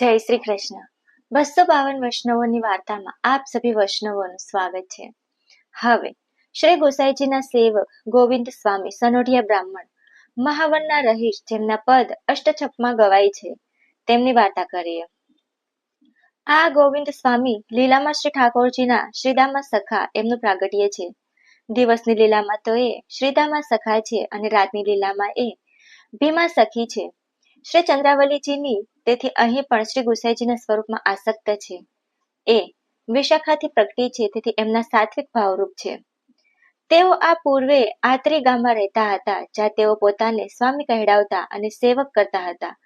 જય શ્રી કૃષ્ણ. બસો બાવન વૈષ્ણવોની વાર્તામાં આપ સભી વૈષ્ણવોનું સ્વાગત છે. હવે, શ્રી ગોસાઈજીના સેવક ગોવિંદ સ્વામી સનોડિયા બ્રાહ્મણ મહાવનના રહીશ જેમના પદ અષ્ટછપમાં ગવાય છે, તેમની વાર્તા કરીએ. આ ગોવિંદ સ્વામી લીલામાં શ્રી ઠાકોરજીના શ્રીદામા સખા એમનું પ્રાગટ્ય છે. દિવસની લીલામાં તો એ શ્રીદામા સખા છે અને રાતની લીલામાં એ ભીમા સખી છે. શ્રી ચંદ્રાવલીજીની તેથી અહીં પણ શ્રી ગુસાઈજીના સ્વરૂપમાં આસક્ત છે. એ, વિશાખાથી પ્રગટી છે, તેથી એમના સાત્વિક ભાવરૂપ છે. તેઓ આ પૂર્વે આત્રી ગામમાં રહેતા હતા, જ્યાં તેઓ પોતાને સ્વામી કહેડાવતા અને સેવક કરતા હતા.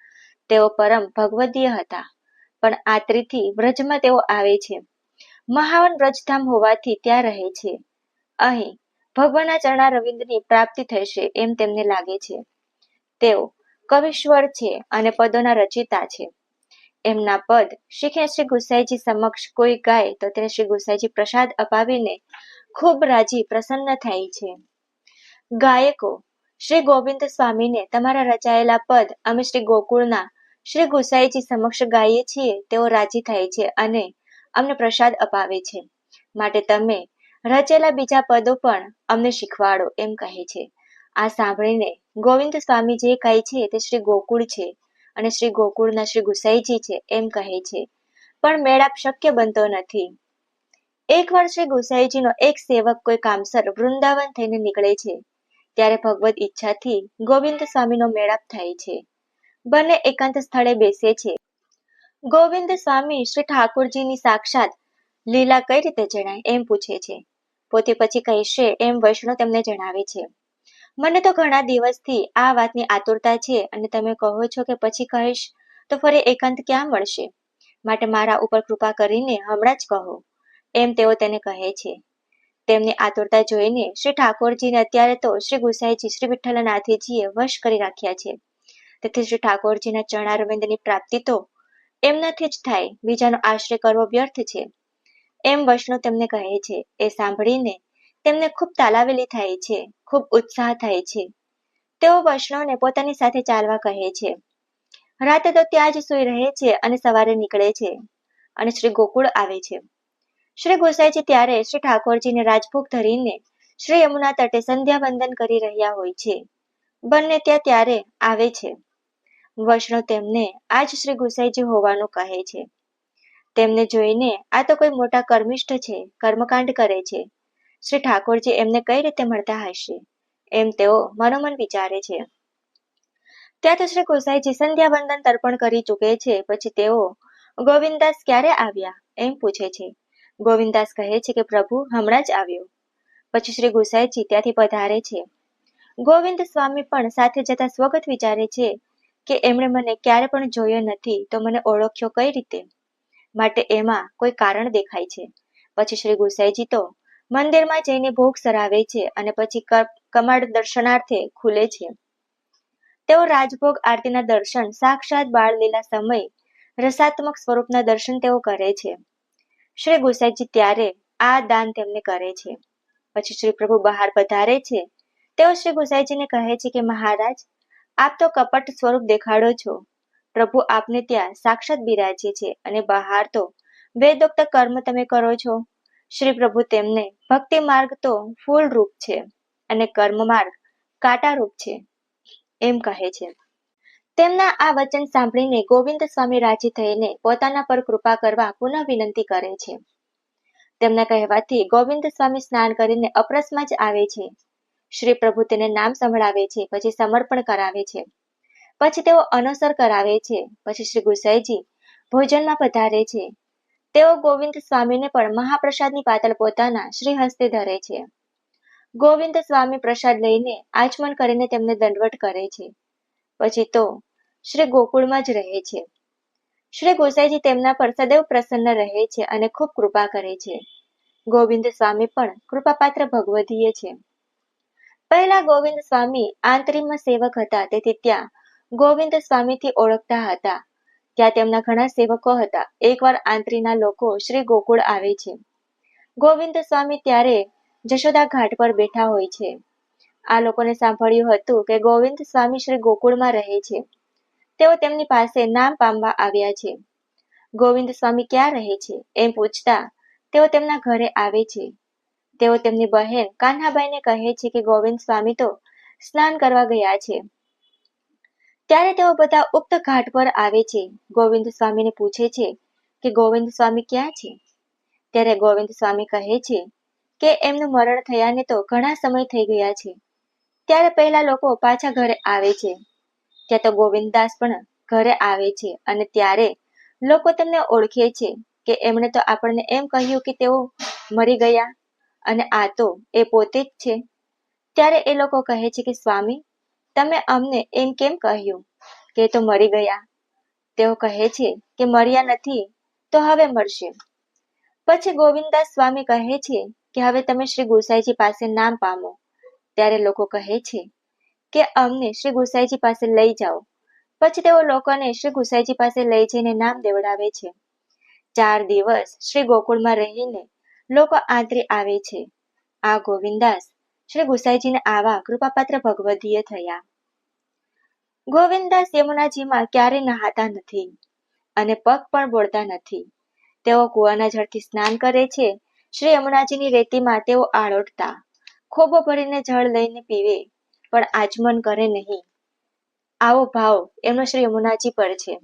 તેઓ પરમ ભગવદીય હતા, પણ આત્રીથી વ્રજમાં તેઓ આવે છે. મહાવન વ્રજધામ હોવાથી ત્યાં રહે છે. અહીં ભગવાનના ચરણા રવિન્દ્રની પ્રાપ્તિ થશે એમ તેમને લાગે છે. તેઓ કવિશ્વર છે અને પદોના રચિતા છે. એમના પદ શીખે શ્રી ગુસાઈજી સમક્ષ કોઈ ગાય તો તેને શ્રી ગુસાઈજી પ્રસાદ અપાવીને ખૂબ રાજી પ્રસન્ન થાય છે. ગાયકો, શ્રી ગોવિંદ સ્વામીને તમારા રચાયેલા પદ અમે શ્રી ગોકુળના શ્રી ગુસાઈજી સમક્ષ ગાઈએ છીએ તેઓ રાજી થાય છે અને અમને પ્રસાદ અપાવે છે. માટે તમે રચેલા બીજા પદો પણ અમને શીખવાડો, એમ કહે છે. આ સાંભળીને ગોવિંદ સ્વામી જે કહે છે તે શ્રી ગોકુળ છે અને શ્રી ગોકુળના શ્રી ગુસાઈજી છે એમ કહે છે. પણ મેળાપ શક્ય બનતો નથી. એકવાર શ્રી ગુસાઈજીનો એક સેવક કોઈ કામસર વૃંદાવન થઈને નીકળે છે. ત્યારે ભગવત ઈચ્છાથી ગોવિંદ સ્વામીનો મેળાપ થાય છે. બંને એકાંત સ્થળે બેસે છે. ગોવિંદ સ્વામી શ્રી ઠાકોરજીની સાક્ષાત લીલા કઈ રીતે જણાય એમ પૂછે છે. પોતે પછી કહેશે એમ વૈષ્ણવ તેમને જણાવે છે. મને તો ઘણા દિવસથી આ વાતની આતુરતા છે અને તમે કહો છો કે પછી કહીશ, તો ફરી એકાંત ક્યાં મળશે? માટે મારા ઉપર કૃપા કરીને હમણાં જ કહો. એમ તેઓ તેને કહે છે. તેમની આતુરતા જોઈને શ્રી ઠાકોરજીને અત્યારે તો શ્રી ગુસાઈજી, શ્રી વિઠ્ઠલનાથજીએ વશ કરી રાખ્યા છે. તેથી શ્રી ઠાકોરજીના ચરણારવિંદની પ્રાપ્તિ તો એમનાથી જ થાય, બીજાનો આશ્રય કરવો વ્યર્થ છે. એમ વૈષ્ણવ તેમને કહે છે. એ સાંભળીને તેમને ખૂબ તાલાવેલી થાય છે, ખૂબ ઉત્સાહ થાય છે. તેઓ વૈષ્ણવને પોતાની સાથે ચાલવા કહે છે. રાતે તો ત્યાં જ સૂઈ રહે છે અને સવારે નીકળે છે અને શ્રી ગોકુળ આવે છે. શ્રી ગોસાઈજી ત્યારે શ્રી ઠાકોરજીને રાજભોગ ધરીને શ્રી યમુના તટે સંધ્યા વંદન કરી રહ્યા હોય છે. બંને ત્યાં ત્યારે આવે છે. વૈષ્ણવ તેમને આજ શ્રી ગુસાઈજી હોવાનું કહે છે. તેમને જોઈને આ તો કોઈ મોટા કર્મિષ્ઠ છે, કર્મકાંડ કરે છે. શ્રી ઠાકોરજી એમને કઈ રીતે મળતા હશે? એમ તેઓ મનોમન વિચારે છે. ત્યાં તો શ્રી ગોસાઈજી સંધ્યા વંદન તર્પણ કરી ચૂકે છે. પછી તેઓ, ગોવિંદાસ ક્યારે આવ્યા? એમ પૂછે છે. ગોવિંદાસ કહે છે કે પ્રભુ હમણાં જ આવ્યો. પછી શ્રી ગોસાઈજી ત્યાંથી પધારે છે. ગોવિંદ સ્વામી પણ સાથે જતા સ્વગત વિચારે છે કે એમણે મને ક્યારે પણ જોયો નથી તો મને ઓળખ્યો કઈ રીતે? માટે એમાં કોઈ કારણ દેખાય છે. પછી શ્રી ગુસાઈજી તો મંદિરમાં જઈને ભોગ સરાવે છે અને પછી કમળ દર્શનાર્થે ખુલે છે. તેઓ રાજભોગ આરતીના દર્શન, સાક્ષાત બાળ લીલા સમય, રસાત્મક સ્વરૂપના દર્શન તેઓ કરે છે. શ્રી ગુસાઈજી ત્યારે આ દાન તેમને કરે છે. પછી શ્રી પ્રભુ બહાર પધારે છે. તેઓ શ્રી ગુસાઈજીને કહે છે કે, મહારાજ, આપ તો કપટ સ્વરૂપ દેખાડો છો. પ્રભુ આપને ત્યાં સાક્ષાત બિરાજે છે અને બહાર તો વેદોક્ત કર્મ તમે કરો છો. શ્રી પ્રભુ તેમને ભક્તિ માર્ગ તો ફૂલ રૂપ છે અને કર્મ માર્ગ કાંટા રૂપ છે એમ કહે છે. તેમના આ વચન સાંભળીને ગોવિંદ સ્વામી રાજી થઈને પોતાના પર કૃપા કરવા પુનઃ વિનંતી કરે છે. તેમના કહેવાથી ગોવિંદ સ્વામી સ્નાન કરીને અપ્રસમાં જ આવે છે. શ્રી પ્રભુ તેને નામ સંભળાવે છે, પછી સમર્પણ કરાવે છે. પછી તેઓ અનસર કરાવે છે, પછી શ્રી ગુસાઈજી ભોજનમાં પધારે છે. તેઓ ગોવિંદ સ્વામીને પણ મહાપ્રસાદની પાતળ પોતાના શ્રી હસ્તે ધરે છે. ગોવિંદ સ્વામી પ્રસાદ લઈને આચમન કરીને તેમને દંડવટ કરે છે. પછી તો શ્રી ગોકુળમાં જ રહે છે. શ્રી ગોસાઈજી તેમના પર સદૈવ પ્રસન્ન રહે છે અને ખૂબ કૃપા કરે છે. ગોવિંદ સ્વામી પણ કૃપાપાત્ર ભગવદીય છે. પહેલા ગોવિંદ સ્વામી આંતરિમ સેવક હતા તેથી ત્યાં ગોવિંદ સ્વામીથી ઓળખતા હતા. ત્યાં તેમના ઘણા સેવકો હતા. એકવાર આંતરીના લોકો શ્રી ગોકુળ આવે છે. ગોવિંદ સ્વામી ત્યારે જશોદા ઘાટ પર બેઠા હોય છે. આ લોકોને સાંભળ્યું હતું કે ગોવિંદ સ્વામી શ્રી ગોકુળમાં રહે છે. તેઓ તેમની પાસે નામ પામવા આવ્યા છે. ગોવિંદ સ્વામી ક્યાં રહે છે? એમ પૂછતા તેઓ તેમના ઘરે આવે છે. તેઓ તેમની બહેન કાન્હાબાઈને કહે છે કે ગોવિંદ સ્વામી તો સ્નાન કરવા ગયા છે. ત્યારે તેઓ બધા ઉક્ત ઘાટ પર આવે છે. ગોવિંદ સ્વામીને પૂછે છે કે ગોવિંદ સ્વામી ક્યાં છે? ત્યારે ગોવિંદ સ્વામી કહે છે કે એમનું મરણ થયાને તો ઘણા સમય થઈ ગયા છે. ત્યારે પહેલા લોકો પાછા ઘરે આવે છે. ત્યાં તો ગોવિંદદાસ પણ ઘરે આવે છે અને ત્યારે લોકો તેમને ઓળખે છે કે એમણે તો આપણને એમ કહ્યું કે તેઓ મરી ગયા અને આ તો એ પોતે જ છે. ત્યારે એ લોકો કહે છે કે સ્વામી તમે અમને એમ કેમ કહ્યું કે તો મરી ગયા? તેઓ કહે છે કે મર્યા નથી, તો હવે મરશે. પછી ગોવિંદાસ સ્વામી કહે છે કે હવે તમે શ્રી ગુસાઈજી પાસે નામ પામો. ત્યારે લોકો કહે છે કે અમને શ્રી ગુસાઈજી પાસે લઈ જાઓ. પછી તેઓ લોકોને શ્રી ગુસાઈજી પાસે લઈ જઈને નામ દેવડાવે છે. ચાર દિવસ શ્રી ગોકુળમાં રહીને લોકો આંતરી આવે છે. આ ગોવિંદાસ શ્રી ગુસાઈજીને આવા કૃપાપાત્ર ભગવદીય થયા. ગોવિંદાસ યમુનાજીમાં ક્યારે નહાતા નથી અને પગ પણ બોળતા નથી. તેઓ કુવાના જળથી સ્નાન કરે છે. શ્રી યમુનાજીની રેતીમાં તેઓ આળોટતા ખોબો ભરીને જળ લઈને પીવે, પણ આચમન કરે નહીં. આવો ભાવ એમનો શ્રી યમુનાજી પર છે.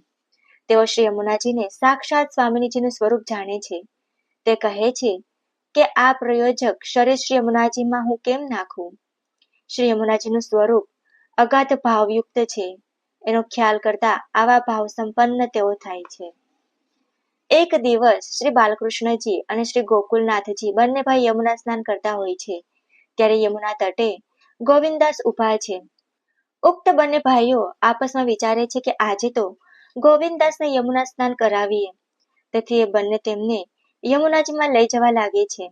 તેઓ શ્રી યમુનાજીને સાક્ષાત સ્વામિનીજીનું સ્વરૂપ જાણે છે. તે કહે છે કે આ પ્રયોજક શરીર શ્રી યમુનાજીમાં હું કેમ નાખું? શ્રી યમુનાજીનું સ્વરૂપ અગાધ ભાવયુક્ત છે. એનો ખ્યાલ કરતા આવા ભાવ સંપન્ન તેઓ થાય છે. એક દિવસ શ્રી બાલકૃષ્ણજી અને શ્રી ગોકુલનાથજી બંને ભાઈ યમુના સ્નાન કરતા હોય છે. ત્યારે યમુના તટે ગોવિંદાસ ઊભા છે. ઉક્ત બંને ભાઈઓ આપસમાં વિચારે છે કે આજે તો ગોવિંદાસને યમુના સ્નાન કરાવીએ. તેથી એ બંને તેમને યમુનાજીમાં લઈ જવા લાગે છે.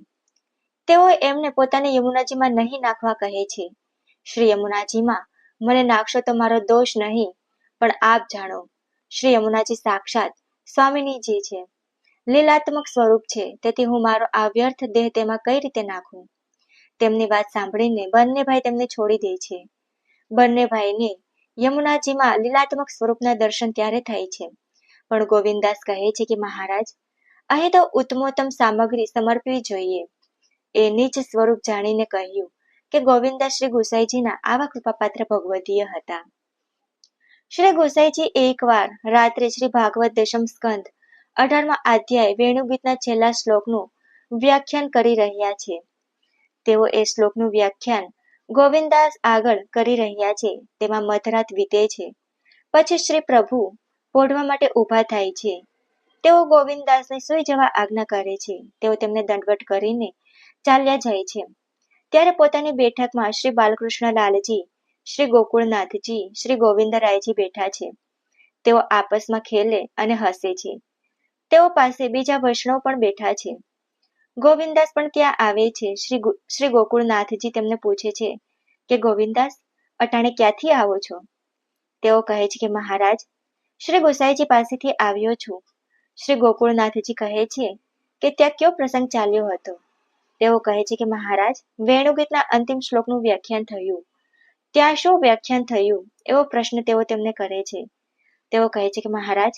તેઓ એમને પોતાને યમુનાજીમાં નહીં નાખવા કહે છે. શ્રી યમુનાજીમાં, મને નાખશો તો મારો દોષ નહીં, પણ આપ જાણો, શ્રી યમુનાજી સાક્ષાત સ્વામિનીજી છે. લીલાત્મક સ્વરૂપ છે. તેથી હું મારો આ દેહ તેમાં કઈ રીતે નાખું? તેમની વાત સાંભળીને બંને ભાઈ તેમને છોડી દે છે. બંને ભાઈને યમુનાજીમાં લીલાત્મક સ્વરૂપના દર્શન ત્યારે થાય છે. પણ ગોવિંદાસ કહે છે કે, મહારાજ અહીં તો ઉત્તમોત્તમ સામગ્રી સમર્પવી જોઈએ. એ નીચ સ્વરૂપ જાણીને કહ્યું કે ગોવિંદા શ્રી ગુસાઈજીના આવા કૃપાપાત્ર ભગવદીય હતા. શ્રી ગુસાઈજી એકવાર રાત્રે શ્રી ભાગવત દશમ સ્કંદ અઢારમા અધ્યાય વેણુગીતના છેલ્લા શ્લોકનું વ્યાખ્યાન કરી રહ્યા છે. તેઓ એ શ્લોકનું વ્યાખ્યાન ગોવિંદાસ આગળ કરી રહ્યા છે. તેમાં મધરાત વીતે છે. પછી શ્રી પ્રભુ પોઢવા માટે ઊભા થાય છે. તેઓ ગોવિંદદાસને સુઈ જવા આજ્ઞા કરે છે. તેઓ તેમને દંડવટ કરીને ચાલ્યા જાય છે. ત્યારે પોતાની બેઠકમાં શ્રી બાલકૃષ્ણ લાલજી, શ્રી ગોકુળનાથજી, શ્રી ગોવિંદરાયજી બેઠા છે. તેઓ આપસમાં ખેલે અને હસે છે. તેઓ પાસે બીજા વૈષ્ણવ પણ બેઠા છે. ગોવિંદાસ પણ ત્યાં આવે છે. શ્રી શ્રી ગોકુળનાથજી તેમને પૂછે છે કે, ગોવિંદાસ, અટાણે ક્યાંથી આવો છો? તેઓ કહે છે કે, મહારાજ, શ્રી ગોસાઈજી પાસેથી આવ્યો છું. શ્રી ગોકુળનાથજી કહે છે કે ત્યાં કયો પ્રસંગ ચાલ્યો હતો? તેઓ કહે છે કે મહારાજ, વેણુગીતના અંતિમ શ્લોકનું વ્યાખ્યાન થયું. ત્યાં શું વ્યાખ્યાન થયું? એવો પ્રશ્ન તેઓ તેમને કરે છે. તેઓ કહે છે કે મહારાજ,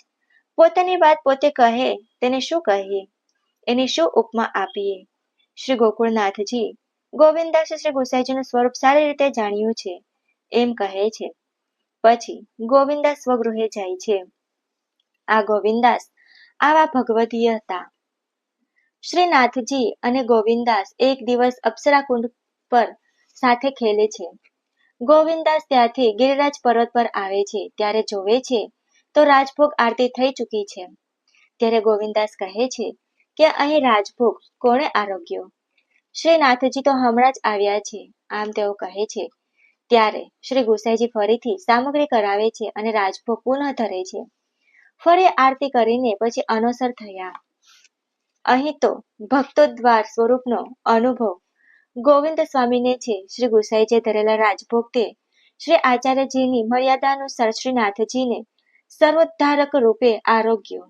પોતાની વાત પોતે કહે, તેને શું કહીએ? એની શું ઉપમા આપીએ? શ્રી ગોકુળનાથજી, ગોવિંદાસે શ્રી ગુસાઈજીનું સ્વરૂપ સારી રીતે જાણ્યું છે. એમ કહે છે. પછી ગોવિંદાસ સ્વગૃહે જાય છે. આ ગોવિંદાસ આવા ભગવદીય હતા શ્રીનાથજી અને ગોવિંદાસ એક દિવસ અપ્સરા કુંડ પર સાથે ખેલે છે. ગોવિંદાસ ત્યાંથી ગિરિરાજ પર્વત પર આવે છે. ત્યારે જોવે છે તો રાજભોગ આરતી થઈ ચૂકી છે. ત્યારે ગોવિંદાસ કહે છે કે અહીં રાજભોગ કોણે આરોગ્યો? શ્રીનાથજી તો હમણાં જ આવ્યા છે. આમ તેઓ કહે છે, ત્યારે શ્રી ગુસાઈજી ફરીથી સામગ્રી કરાવે છે અને રાજભોગ પુનઃ ધરે છે. ફરી આરતી કરીને પછી અનોસર થયા. અહીં તો ભક્તો દ્વાર સ્વરૂપનો અનુભવ ગોવિંદ સ્વામીને છે. શ્રી ગુસાઈજે ધરેલા રાજભોગતે શ્રી આચાર્યજીની મર્યાદાનુસાર શ્રીનાથજીને સર્વોદ્ધારક રૂપે આરોગ્ય.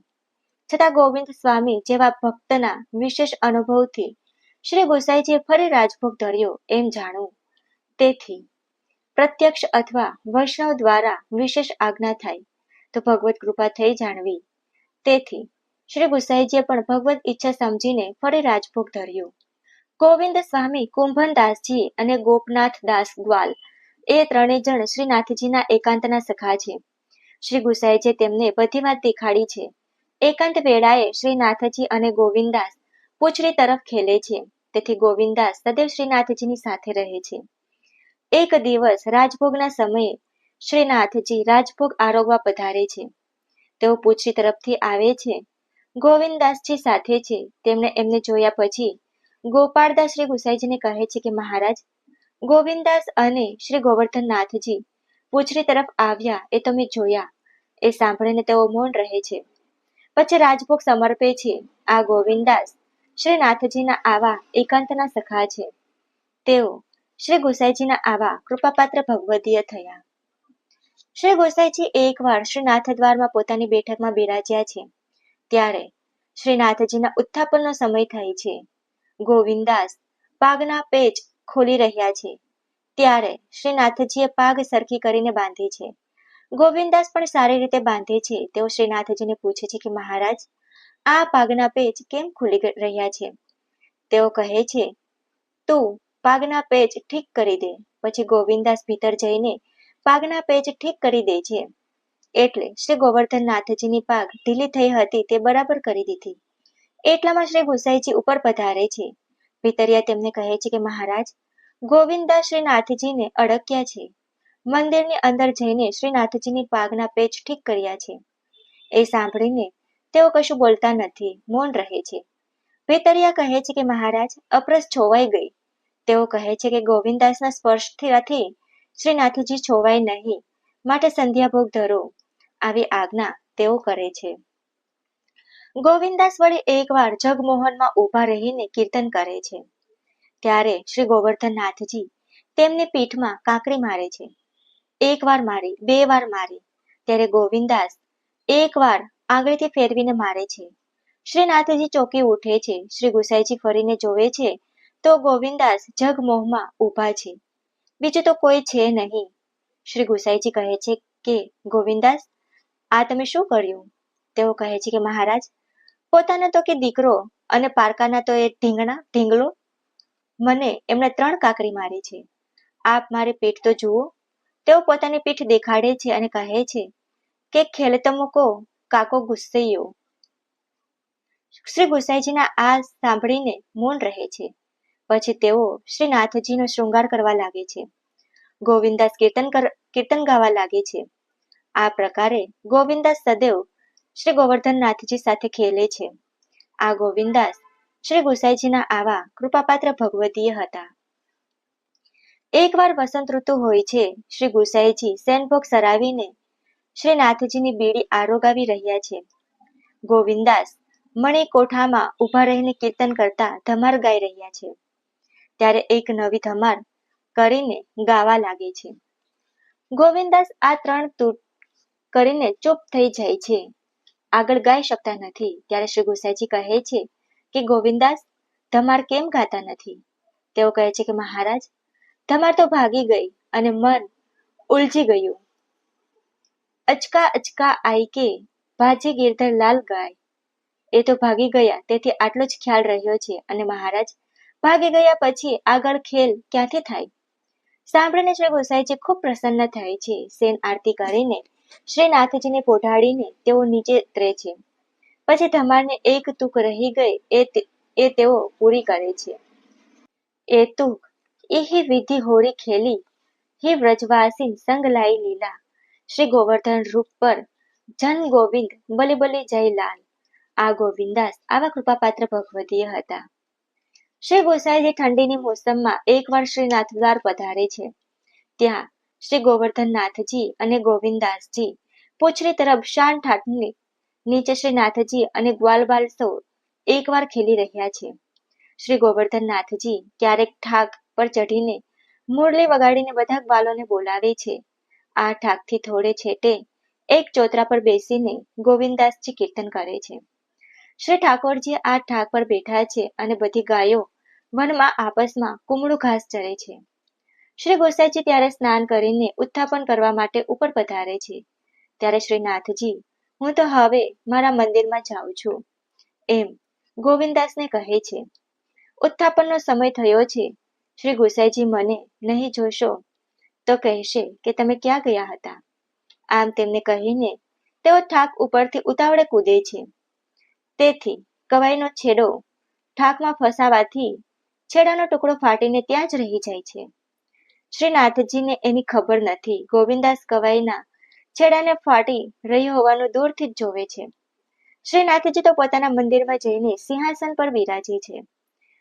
છતાં ગોવિંદ સ્વામી જેવા ભક્તના વિશેષ અનુભવથી શ્રી ગુસાઈજીએ ફરી રાજભોગ ધર્યો એમ જાણવું તેથી પ્રત્યક્ષ અથવા વૈષ્ણવ દ્વારા વિશેષ આજ્ઞા થાય. તો ભગવત કૃપા થઈ જાણવી. તેથી, શ્રી ગુસાઈજીએ પણ ભગવત ઈચ્છા સમજીને ફરી રાજભોગ ધર્યું. ગોવિંદ સ્વામી કુંભનદાસજી અને ગોપનાથ દાસ ગ્વાલ, એ ત્રણેય જણ શ્રીનાથજીના એકાંતના સખા છે. શ્રી ગુસાઈજીએ તેમને બધી વાત દેખાડી છે. એકાંત વેળાએ શ્રીનાથજી અને ગોવિંદાસ પૂછડી તરફ ખેલે છે. તેથી ગોવિંદાસ સદૈવ શ્રીનાથજીની સાથે રહે છે. એક દિવસ રાજભોગના સમયે શ્રીનાથજી રાજભોગ આરોગવા પધારે છે. તેઓ પૂછી તરફથી આવે છે. ગોવિંદદાસજી સાથે છે. તેમણે એમને જોયા પછી ગોપાળદાસ શ્રી ગુસાઈજીને કહે છે કે, મહારાજ, ગોવિંદદાસ અને શ્રી ગોવર્ધનનાથજી પૂછરી તરફ આવ્યા એ તમે જોયા. એ સાંભળીને તેઓ મૌન રહે છે. પછી રાજભોગ સમર્પે છે. આ ગોવિંદદાસ શ્રી નાથજીના આવા એકાંતના સખા છે. તેઓ શ્રી ગુસાઈજીના આવા કૃપાપાત્ર ભગવદીય થયા. શ્રી ગોસાઈજી એકવાર શ્રીનાથ દ્વારમાં પોતાની બેઠકમાં બિરાજ્યા છે. ત્યારે શ્રીનાથજીના ઉત્થાપનનો સમય થાય છે. ગોવિંદાસ પાગના પેચ ખોલી રહ્યા છે. ત્યારે શ્રીનાથજીએ પાગ સરખી કરીને બાંધી છે. ગોવિંદાસ પણ સારી રીતે બાંધે છે. તેઓ શ્રીનાથજીને પૂછે છે કે, મહારાજ, આ પાગના પેચ કેમ ખુલી રહ્યા છે? તેઓ કહે છે, તું પાગના પેચ ઠીક કરી દે. પછી ગોવિંદાસ ભીતર જઈને પાગના પેજ ઠીક કરી દે છે. એટલે શ્રી ગોવર્ધનનાથજીની પાગ ઢીલી થઈ હતી તે બરાબર કરી દીધી. એટલામાં શ્રી ગુસાઈજી ઉપર પધારે છે. ભીતરિયા તેમને કહે છે કે મહારાજ, ગોવિંદા શ્રીનાથજીને અડક્યા છે. મંદિરની અંદર જઈને શ્રીનાથજીની પાગના પેચ ઠીક કર્યા છે. એ સાંભળીને તેઓ કશું બોલતા નથી, મૌન રહે છે. ભીતરિયા કહે છે કે મહારાજ અપ્રસ છોવાઈ ગઈ. તેઓ કહે છે કે ગોવિંદાસના સ્પર્શથી શ્રીનાથજી છોવાય નહીં, માટે સંધ્યાભોગ ધરો, આવી આજ્ઞા તેઓ કરે છે. ગોવિંદાસ વળી એકવાર જગમોહનમાં ઊભા રહીને કીર્તન કરે છે. ત્યારે શ્રી ગોવર્ધનનાથજી તેમની પીઠમાં કાંકરી મારે છે. એક વાર મારી, બે વાર મારી, ત્યારે ગોવિંદાસ એકવાર આંગળીથી ફેરવીને મારે છે. શ્રીનાથજી ચોકી ઉઠે છે, શ્રી ગુસાઈજી ફરીને જોવે છે, તો ગોવિંદાસ જગમોહમાં ઊભા છે. બીજું તો કોઈ છે નહીં. શ્રી ગુસાઈજી કહે છે કે, ગોવિંદાસ, આ તમે શું કર્યું? તેઓ કહે છે કે, મહારાજ, પોતાના તો કે દીકરો અને પારકાના તો એ ઢીંગણા, ઢીંગલો? મને એમણે ત્રણ કાકરી મારી છે. આપ મારી પીઠ તો જુઓ. તેઓ પોતાની પીઠ દેખાડે છે અને કહે છે કે ખેલતો મૂકો, કાકો ગુસ્સૈયો. શ્રી ગુસાઈજીના આ સાંભળીને મૌન રહે છે. પછી તેઓ શ્રીનાથજીનો શૃંગાર કરવા લાગે છે. ગોવિંદાસ કીર્તન કીર્તન ગાવા લાગે છે. આ પ્રકારે ગોવિંદાસ સદૈવ શ્રી ગોવર્ધનનાથજી સાથે ખેલે છે. આ ગોવિંદાસ શ્રી ગુસાઈજીના આવા કૃપાપાત્ર ભગવતીય હતા. એકવાર વસંત ઋતુ હોય છે, શ્રી ગુસાઈજી સેનભોગ સરાવીને શ્રી નાથજીની બીડી આરોગાવી રહ્યા છે. ગોવિંદાસ મણી કોઠામાં ઊભા રહીને કીર્તન કરતા ધમાર ગાઈ રહ્યા છે. ત્યારે એક નવી ધમાર કરીને ગાવા લાગે છે. ગોવિંદાસ આ ત્રણ તૂટ કરીને ચૂપ થઈ જાય છે. આગળ ગાઈ શકતા નથી. ત્યારે શ્રી ગુસાઈજી કહે છે કે, ગોવિંદાસ ધમાર કેમ ગાતા નથી? તેઓ કહે છે કે, મહારાજ ધમાર તો ભાગી ગઈ અને મન ઉલજી ગયું. અચકા અચકા આઈ કે, ભાજી ગીરધર લાલ ગાય. એ તો ભાગી ગયા. તેથી આટલો જ ખ્યાલ રહ્યો છે. અને મહારાજ ભાગી ગયા પછી આગળ ખેલ ક્યાંથી થાય? સાંભળીને શ્રી ગોસાઈજી ખૂબ પ્રસન્ન થાય છે. સેન આરતી કરીને શ્રીનાથજીને પોઢાડીને તેઓ નીચે ઉતરે છે. પછી ધમારને એક તુક રહી ગઈ, એ એ તેઓ પૂરી કરે છે. એ તૂક, એહી વિધિ હોરી ખેલી, હે વ્રજવાસી સંગ લાઈ લીલા. શ્રી ગોવર્ધન રૂપ પર જન ગોવિંદ બલી બલી જય લાલ. આ ગોવિંદાસ આવા કૃપાપાત્ર ભગવદીય હતા. શ્રી ગોસાઈજી ઠંડીની મોસમમાં એકવાર શ્રીનાથ દ્વાર પધારે છે. ત્યાં શ્રી ગોવર્ધનનાથજી અને ગોવિંદાસજી પોછરી તરફ શાન ઠાઠની નીચે શ્રીનાથજી અને ગ્વાલબાલ સૌ એકવાર ખેલી રહ્યા છે. શ્રી ગોવર્ધનનાથજી ક્યારેક ઠાક પર ચઢીને મુરલી વગાડીને બધા ગ્વાલોને બોલાવે છે. આ ઠાકથી થોડે છેટે એક ચોતરા પર બેસીને ગોવિંદાસજી કીર્તન કરે છે. શ્રી ઠાકોરજી આ ઠાક પર બેઠા છે અને બધી ગાયો વનમાં આપસમાં કુમળું ઘાસ ચરે છે. શ્રી ગોસાઈજી ત્યારે સ્નાન કરીને ઉત્થાપન કરવા માટે ઉપર પધારે છે. ત્યારે શ્રી નાથજી, હું તો હવે મારા મંદિરમાં જાઉં છું. એમ ગોવિંદાસને કહે છે. ઉત્થાપનનો સમય થયો છે. શ્રી ગોસાઈજી મને નહીં જોશો તો કહેશે કે તમે ક્યાં ગયા હતા. આમ તેમને કહીને તેઓ ઠાક ઉપરથી ઉતાવળે કૂદે છે. તેથી કવાયનો છેડો ઠાકમાં ફસાવાથી છેડાનો ટુકડો ફાટીને ત્યાં જ રહી જાય છે. શ્રીનાથજીને એની ખબર નથી. ગોવિંદાસ કવાઈના છેડાને ફાટી રહ્યો હોવાનું દૂરથી જ જોવે છે. શ્રીનાથજી તો પોતાના મંદિરમાં જઈને સિંહાસન પર બિરાજે છે.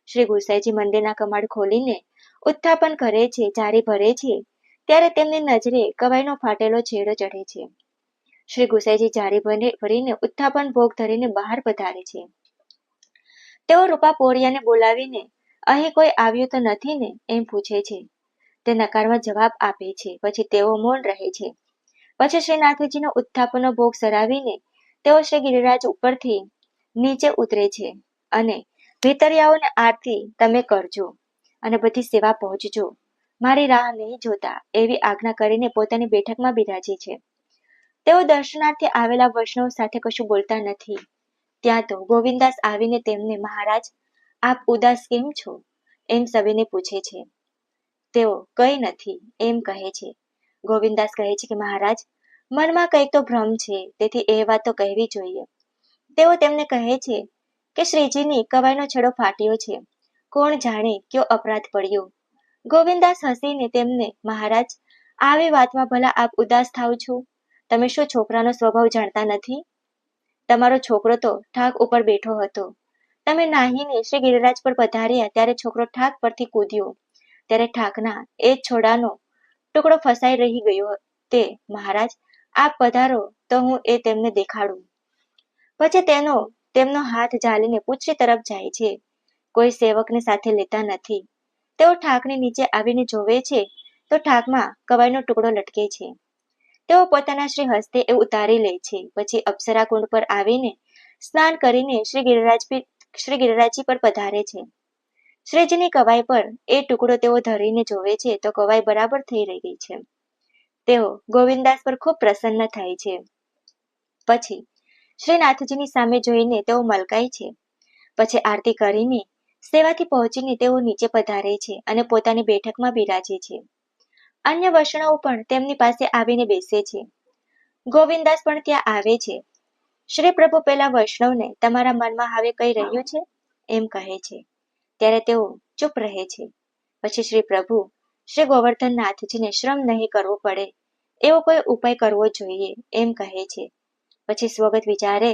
શ્રી ગુસાઈજી મંદિરના કમાડ ખોલીને ઉત્થાપન કરે છે જારી ભરે છે, ત્યારે તેમની નજરે કવાઈનો ફાટેલો છેડો ચઢે છે. શ્રી ગુસાઈજી જારી ભરીને ઉત્થાપન ભોગ ધરીને બહાર પધારે છે. તેઓ રૂપા પોરિયાને બોલાવીને, અહીં કોઈ આવ્યું તો નથી ને? એમ પૂછે છે. તે નકારમાં જવાબ આપે છે. પછી તેઓ મૌન રહે છે. પછી શ્રીનાથજીનો ઉત્થાપનનો ભોગ સરાવીને, તેઓ શ્રી ગિરિરાજ ઉપરથી નીચે ઉતરે છે અને ભીતરિયાઓને આરતી તમે કરજો અને બધી સેવા પહોંચજો. મારી રાહ નહીં જોતા એવી આજ્ઞા કરીને પોતાની બેઠકમાં બિરાજે છે. તેઓ દર્શનાર્થે આવેલા વૈષ્ણવ સાથે કશું બોલતા નથી. ત્યાં તો ગોવિંદાસ આવીને તેમને, મહારાજ, આપ ઉદાસ કેમ છો? એમ સવિને પૂછે છે. તેઓ, કઈ નથી, એમ કહે છે. ગોવિંદાસ કહે છે કે, મહારાજ, મનમાં કંઈક તો ભ્રમ છે, તેથી એ વાત તો કહેવી જોઈએ. તેઓ તેમને કહે છે કે, શ્રીજીની કવાયનો છેડો ફાટ્યો છે. કોણ જાણે કયો અપરાધ પડ્યો? ગોવિંદાસ હસીને તેમને, મહારાજ, આવી વાતમાં ભલા આપ ઉદાસ થાવ છો? તમે શું છોકરાનો સ્વભાવ જાણતા નથી? તમારો છોકરો તો ઠાક ઉપર બેઠો હતો. તમે નાહીને શ્રી ગિરિરાજ પર પધાર્યા ત્યારે છોકરો ઠાક પરથી કૂદ્યો. ત્યારે ઠાકના એ છોડાનો ટુકડો ફસાઈ રહી ગયો તે, મહારાજ, આપ પધારો તો હું એ તેમને દેખાડું. પછી તેનો, તેમનો હાથ ઝાલીને પૂછરી તરફ જાય છે. કોઈ સેવકને સાથે લેતા નથી. તેઓ ઠાકની નીચે આવીને જોવે છે તો ઠાકમાં કવાઈનો ટુકડો લટકે છે. તેઓ પોતાના શ્રી હસ્તે એ ઉતારી લે છે. પછી અપ્સરા કુંડ પર આવીને સ્નાન કરીને શ્રી ગિરિરાજ શ્રી ગિરિરાજી પર પધારે છે. શ્રીજીની કવાય પર એ ટુકડો તેઓ ધરીને જોવે છે તો કવાય બરાબર થઈ રહી ગઈ છે. તેઓ ગોવિંદાસ પર ખૂબ પ્રસન્ન થાય છે. પછી શ્રીનાથજીની સામે જોઈને તેઓ મલકાય છે. પછી આરતી કરીને સેવાથી પહોંચીને તેઓ નીચે પધારે છે અને પોતાની બેઠકમાં બિરાજે છે. અન્ય વૈષ્ણવ પણ તેમની પાસે આવીને બેસે છે. ગોવિંદાસ પણ ત્યાં આવે છે. શ્રી પ્રભુ પેલા વૈષ્ણવને તમારા મનમાં હવે કઈ રહ્યું છે? એમ કહે છે. ત્યારે તેઓ ચૂપ રહે છે. પછી શ્રી પ્રભુ શ્રી ગોવર્ધનનાથજીને શ્રમ નહીં કરવો પડે, એવો કોઈ ઉપાય કરવો જોઈએ, એમ કહે છે. પછી સ્વગત વિચારે,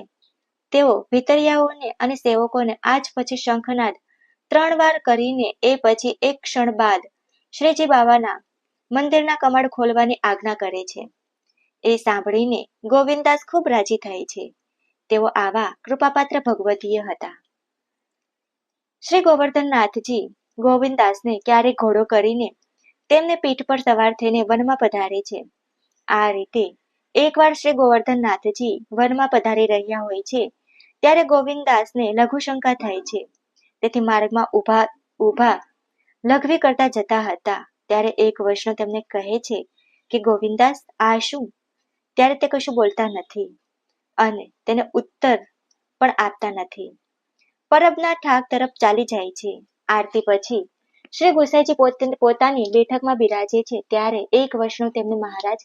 તેઓ ભીતરિયાઓને અને સેવકોને આજ પછી શંખનાદ ત્રણ વાર કરીને એ પછી એક ક્ષણ બાદ શ્રીજી બાબાના મંદિરના કમાડ ખોલવાની આજ્ઞા કરે છે. એ સાંભળીને ગોવિંદાસ ખૂબ રાજી થાય છે. તેઓ આવા કૃપાપાત્ર ભગવતીય હતા. શ્રી ગોવર્ધનનાથજી ગોવિંદાસને ક્યારેક ઘોડો કરીને તેમને પીઠ પર સવાર થઈને વનમાં પધારે છે. આ રીતે એકવાર શ્રી ગોવર્ધનનાથજી વનમાં પધારી રહ્યા હોય છે, ત્યારે ગોવિંદાસને લઘુશંકા થાય છે. તેથી માર્ગમાં ઊભા ઊભા લઘવી કરતા જતા હતા. ત્યારે એક વૈષ્ણવ તેમને કહે છે કે, ગોવિંદાસ, આ શું? ત્યારે તે કશું બોલતા નથી અને તેને ઉત્તર પણ આપતા નથી. પરબના ઠાક તરફ ચાલી જાય છે. આરતી પછી શ્રી ગોસાઈજી પોતાની બેઠકમાં બિરાજે છે. ત્યારે એક વૈષ્ણવ તેમને, મહારાજ,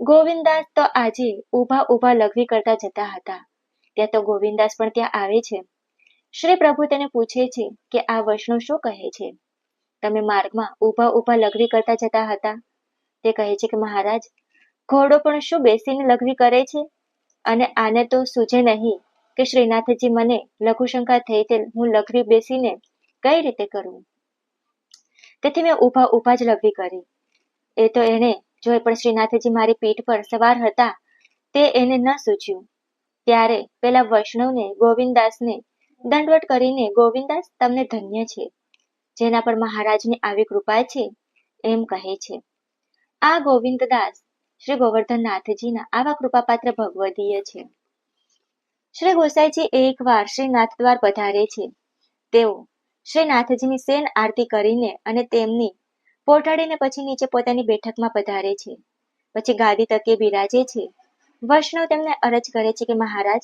ગોવિંદાસ તો આજે ઊભા ઊભા લઘવી કરતા જતા હતા. ત્યાં તો ગોવિંદાસ પણ ત્યાં આવે છે. શ્રી પ્રભુ તેને પૂછે છે કે, આ વૈષ્ણવ શું કહે છે? તમે માર્ગમાં ઊભા ઊભા લઘવી કરતા જતા હતા. તે કહે છે કે મહારાજ, ઘોડો પણ શું બેસીને લઘવી કરે છે? અને આને તો સૂજે નહીં કે શ્રીનાથજી મને લઘુશંકા થઈ તે હું લઘવી બેસીને કઈ રીતે કરું? તેથી મેં ઊભા ઊભા જ લઘવી કરી. એ તો એને જોઈ પણ શ્રીનાથજી મારી પીઠ પર સવાર હતા, તે એને ન સૂચ્યું ત્યારે પેલા વૈષ્ણવને, ગોવિંદાસને દંડવટ કરીને, ગોવિંદાસ, તમને ધન્ય છે. જેના પર મહારાજની આવી કૃપા છે, એમ કહે છે. આ ગોવિંદદાસ શ્રી ગોવર્ધનનાથજીના આવા કૃપાપાત્ર ભગવદીય છે. શ્રી ગોસાઈજી એકવાર શ્રીનાથ દ્વાર પધારે છે. તેઓ શ્રીનાથજીની સેન આરતી કરીને અને તેમની પોટાડીને પછી નીચે પોતાની બેઠકમાં પધારે છે. પછી ગાદી તકે બિરાજે છે. વૈષ્ણવ તેમને અરજ કરે છે કે મહારાજ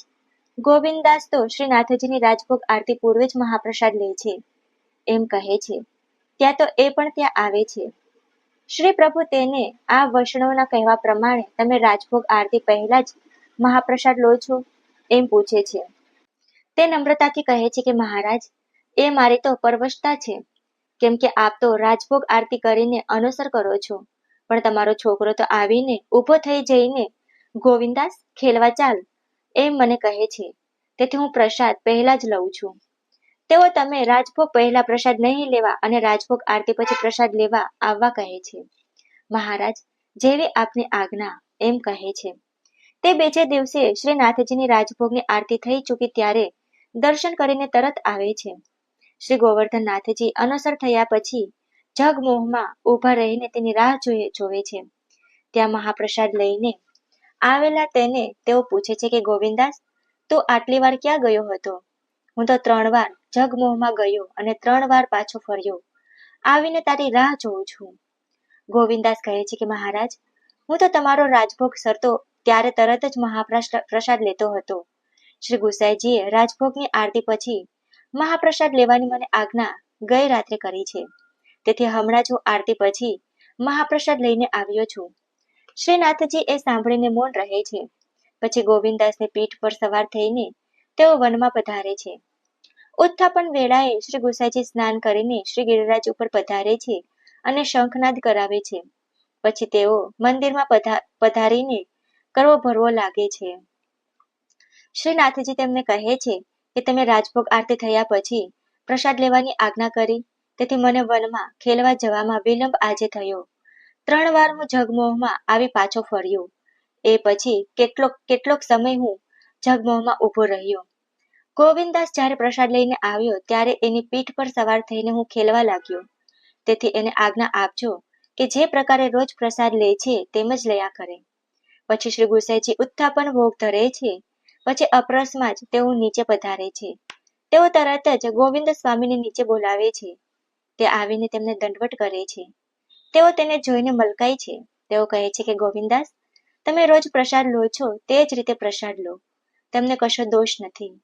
ગોવિંદાસ તો શ્રી નાથજીની રાજભોગ આરતી પૂર્વે જ મહાપ્રસાદ લે છે. એમ કહે છે. ત્યાં તો એ પણ ત્યાં આવે છે. શ્રી પ્રભુ તેને આ વૈષ્ણવના કહેવા પ્રમાણે તમે રાજભોગ આરતી પહેલા જ મહાપ્રસાદ લો છો? એમ પૂછે છે. તે નમ્રતાથી કહે છે કે મહારાજ, એ મારી તો પરવશતા છે. કેમ કે આપ તો રાજભોગ આરતી કરીને અનુસર કરો છો. પણ તમારો છોકરો તો આવીને ઊભો થઈ જઈને, ગોવિંદાસ, ખેલવા ચાલ, એમ મને કહે છે. તેથી હું પ્રસાદ પહેલા જ લઉં છું. તેઓ તમે રાજભોગ પહેલા પ્રસાદ નહીં લેવા અને રાજભોગ આરતી પછી પ્રસાદ લેવા આવવા કહે છે. મહારાજ, જેવી આપની આજ્ઞા એમ કહે છે. તે બીજે દિવસે શ્રી નાથજીની રાજભોગની આરતી થઈ ચૂકી ત્યારે દર્શન કરીને તરત આવે છે. શ્રી ગોવર્ધન નાથજી અનસર થયા પછી જગમોહમાં ઊભા રહીને તેની રાહ જોઈએ જોવે છે. ત્યાં મહાપ્રસાદ લઈને આવેલા તેને તેઓ પૂછે છે કે ગોવિંદાસ, તું આટલી વાર ક્યાં ગયો હતો? હું તો ત્રણ વાર જગમોહમાં ગયો અને ત્રણ વાર પાછો ફર્યો. આવીને તારી રાહ જોઉં છું. ગોવિંદાસ કહે છે કે, મહારાજ, હું તો તમારો રાજભોગ સરતો ત્યારે તરત જ મહાપ્રસાદ લેતો હતો. શ્રી ગુસાઈજીએ રાજભોગની આરતી પછી મહાપ્રસાદ લેવાની મને આજ્ઞા ગઈ રાત્રે કરી છે. તેથી હમણાં જ હું આરતી પછી મહાપ્રસાદ લઈને આવ્યો છું. શ્રીનાથજી એ સાંભળીને મૌન રહે છે. પછી ગોવિંદાસને પીઠ પર સવાર થઈને તેઓ વનમાં પધારે છે. ઉત્થાપન વેળાએ શ્રી ગુસાઈજી સ્નાન કરીને શ્રી ગિરિરાજ ઉપર પધારે છે અને શંખનાદ કરાવે છે. પછી તેઓ મંદિરમાં પધારીને કરવો ભરવો લાગે છે. શ્રીનાથજી તેમને કહે છે કે તમે રાજભોગ આરતી થયા પછી પ્રસાદ લેવાની આજ્ઞા કરી. તેથી મને વનમાં ખેલવા જવામાં વિલંબ આજે થયો. ત્રણ વાર હું જગમોહમાં આવી પાછો ફર્યો. એ પછી કેટલોક કેટલોક સમય હું જગમોહમાં ઊભો રહ્યો. ગોવિંદાસ જ્યારે પ્રસાદ લઈને આવ્યો, ત્યારે એની પીઠ પર સવાર થઈને હું ખેલવા લાગ્યો. તેથી એને આજ્ઞા આપજો કે જે પ્રકારે રોજ પ્રસાદ લે છે, તેમ જ લયા કરે. પછી શ્રી ગુસાઈજી ઉત્થાપન ભોગ ધરે છે, પછી અપરસમાં જ તેઓ નીચે પધારે છે. તેઓ તરત જ ગોવિંદ સ્વામીને નીચે બોલાવે છે. તે આવીને તેમને દંડવટ કરે છે. તેઓ તેને જોઈને મલકાય છે. તેઓ કહે છે કે ગોવિંદાસ, તમે રોજ પ્રસાદ લો છો, તે જ રીતે પ્રસાદ લો. તમને કશો દોષ નથી.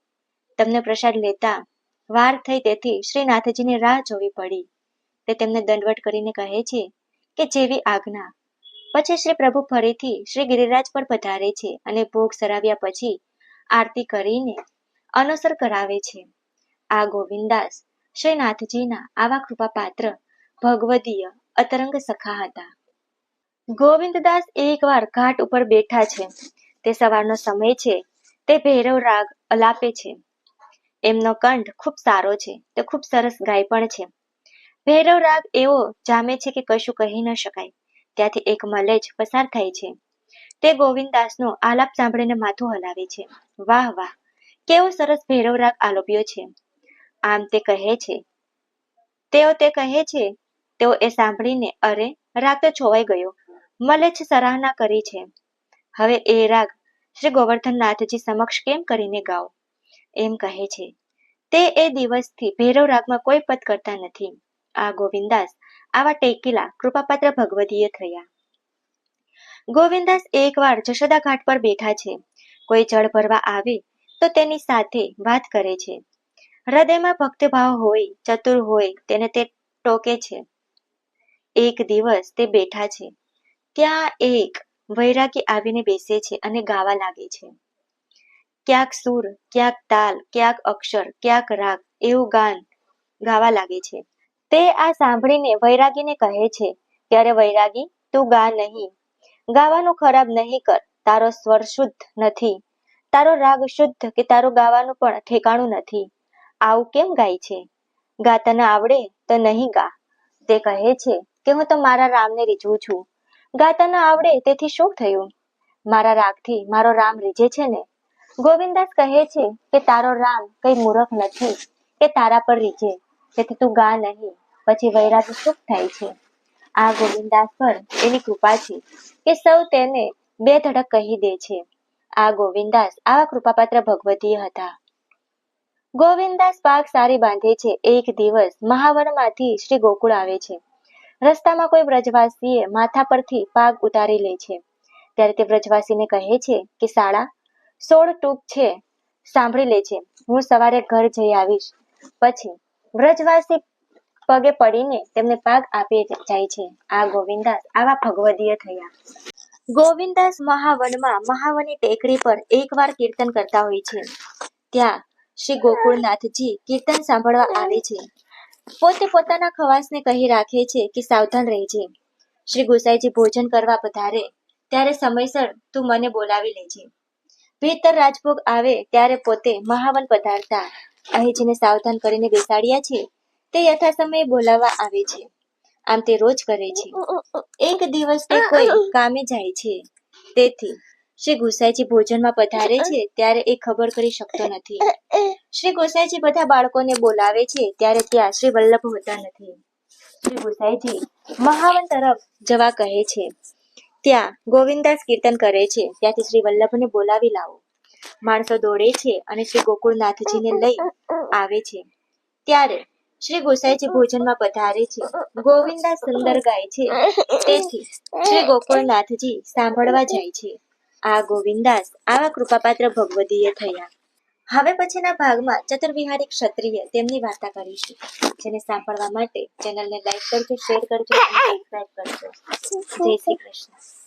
તમને પ્રસાદ લેતા વાર થઈ તેથી શ્રીનાથજીની રાહ જોવી પડી. તે તેમને દંડવટ કરીને કહે છે કે જેવી આજ્ઞા. પછી શ્રી પ્રભુ ફરીથી શ્રી ગિરિરાજ પર પધારે છે અને ભોગ સરાવ્યા પછી આરતી કરીને અનુસર કરાવે છે. આ ગોવિંદાસ શ્રીનાથજીના આવા કૃપા પાત્ર ભગવદીય, અતરંગ સખા હતા. ગોવિંદદાસ એકવાર ઘાટ ઉપર બેઠા છે. તે સવારનો સમય છે તે ભૈરવ રાગ અલાપે છે. એમનો કંઠ ખૂબ સારો છે તે ખૂબ સરસ ગાય પણ છે. ભૈરવ રાગ એવો જામે છે કે કશું કહી ન શકાય. ત્યાંથી એક મલેજ પસાર થાય છે. તે ગોવિંદાસનો આલાપ સાંભળીને માથું હલાવે છે. વાહ વાહ, કેવો સરસ ભૈરવ રાગ આલોપ્યો છે. આમ તે કહે છે. તેઓ તે કહે છે, તેઓ એ સાંભળીને અરે, રાગ તો છોવાઈ ગયો. મલેચ્છ સરાહના કરી છે. હવે એ રાગ શ્રી ગોવર્ધનનાથજી સમક્ષ કેમ કરીને ગાઓ? એમ કહે છે. તે એ દિવસથી ભૈરવ રાગમાં કોઈ પદ કરતા નથી. આ ગોવિંદાસ, આવા ટેકીલા કૃપાપાત્ર ભગવદીય થયા. ગોવિંદાસ એકવાર જશોદા ઘાટ પર બેઠા છે. કોઈ જળ ભરવા આવે તો તેની સાથે વાત કરે છે. હૃદયમાં ભક્તિભાવ હોય, ચતુર હોય, તેને તે ટોકે છે. એક દિવસ તે બેઠા છે. ત્યાં એક વૈરાગી આવીને બેસે છે અને ગાવા લાગે છે. ક્યાંક સુર, ક્યાંક તાલ, ક્યાંક અક્ષર, ક્યાંક રાગ એવું ગાન ગાવા લાગે છે. તે આ સાંભળીને વૈરાગીને કહે છે, ત્યારે વૈરાગી, તું ગા નહીં. ગાવાનું ખરાબ નહીં કર. તારો સ્વર શુદ્ધ નથી. તારો રાગ શુદ્ધ કે તારું ગાવાનું પણ ઠેકાણું નથી. આવું કેમ ગાય છે? ગાતા ન આવડે તો નહીં ગા. તે કહે છે કે, હું તો મારા રામને રીઝવું છું. ગાતા ન આવડે, તેથી શું થયું? મારા રાગથી મારો રામ રીજે છે ને? ગોવિંદાસ કહે છે કે તારો રામ કઈ મૂરખ નથી, કે તારા પર રીજે તેથી તું ગા નહીં, પછી વૈરાગ સુખ થાય છે. આ ગોવિંદાસ પર એની કૃપા છે કે સૌ તેને બે ધડક કહી દે છે. આ ગોવિંદાસ આવા કૃપાપાત્ર ભગવતીય હતા. ગોવિંદાસ પાક સારી બાંધે છે, એક દિવસ મહાવનમાંથી શ્રી ગોકુળ આવે છે. રસ્તામાં કોઈ વ્રજવાસીએ માથા પરથી પાગ ઉતારી લે છે. ત્યારે તે વ્રજવાસીને કહે છે કે શાળા સોળ ટૂંક છે, સાંભળી લે છે. હું સવારે ઘર જઈ આવીશ. પછી વ્રજવાસી પગે પડીને તેમને પાગ આપી જાય છે. આ ગોવિંદાસ, આવા ભગવદીય થયા. ગોવિંદાસ મહાવનમાં મહાવની ટેકરી પર એકવાર કીર્તન કરતા હોય છે. ત્યાં શ્રી ગોકુળનાથજી કીર્તન સાંભળવા આવે છે. પોતે પોતાના ખવાસને કહી રાખે છે કે સાવધાન રહેજે. શ્રી ગોસાઈજી ભોજન કરવા પધારે, ત્યારે સમયસર તું મને બોલાવી લેજે. ભીતર રાજભોગ આવે ત્યારે પોતે મહાવન પધારતા અહીં જેને સાવધાન કરીને બેસાડ્યા છે. તે યથા સમયે બોલાવવા આવે છે. આમ તે રોજ કરે છે. એક દિવસ તે કોઈ કામે જાય છે. તેથી શ્રી ગોસાઈજી ભોજનમાં પધારે છે, ત્યારે એ ખબર કરી શકતો નથી. શ્રી ગોસાઈજી બધા બાળકોને બોલાવે છે, ત્યારે ત્યાં શ્રી વલ્લભ હોતા નથી. શ્રી ગોસાઈજી મહાવન તરફ જવા કહે છે, ત્યાં ગોવિંદાસ કીર્તન કરે છે, ત્યાંથી શ્રી વલ્લભને બોલાવી લાવો. માણસો દોડે છે અને શ્રી ગોકુળનાથજીને લઈ આવે છે. ત્યારે શ્રી ગોસાઈજી ભોજનમાં પધારે છે ગોવિંદા સુંદર ગાય છે, તેથી શ્રી ગોકુળનાથજી સાંભળવા જાય છે. આ ગોવિંદાસ આવા કૃપાપાત્ર ભગવદીય થયા. હવે પછીના ભાગમાં ચતુર્વિહારી ક્ષત્રિય તેમની વાર્તા કરીશું, જેને સાંભળવા માટે ચેનલને લાઈક કરજો શેર કરજો અને કરજો. જય શ્રી કૃષ્ણ.